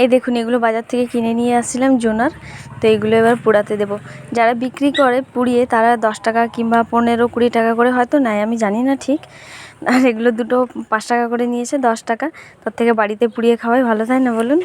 এই দেখুন, এগুলো বাজার থেকে কিনে নিয়ে আসছিলাম জোনার। তো এগুলো এবার পোড়াতে দেবো। যারা বিক্রি করে পুড়িয়ে, তারা দশ টাকা কিংবা পনেরো, কুড়ি টাকা করে হয়তো নেয়, আমি জানি না ঠিক। আর এগুলো দুটো পাঁচ টাকা করে নিয়েছে, দশ টাকা। তার থেকে বাড়িতে পুড়িয়ে খাওয়াই ভালো, তাই না বলুন?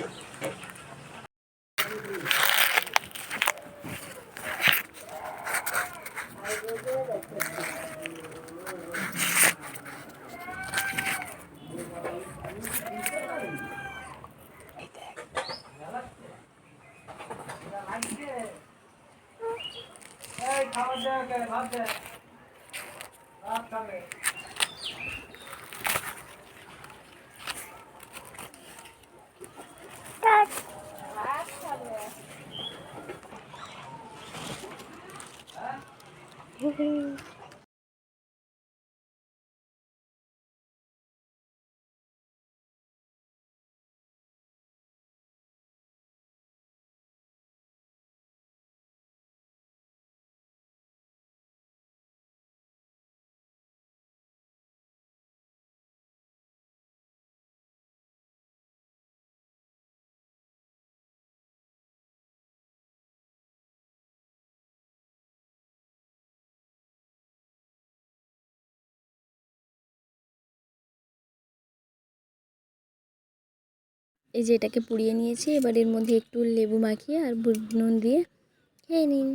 Mm-hmm. এই যে এটাকে পুড়িয়ে নিয়েছি, এবার এর মধ্যে একটু লেবু মাখিয়ে আর নুন দিয়ে খেয়ে নিন।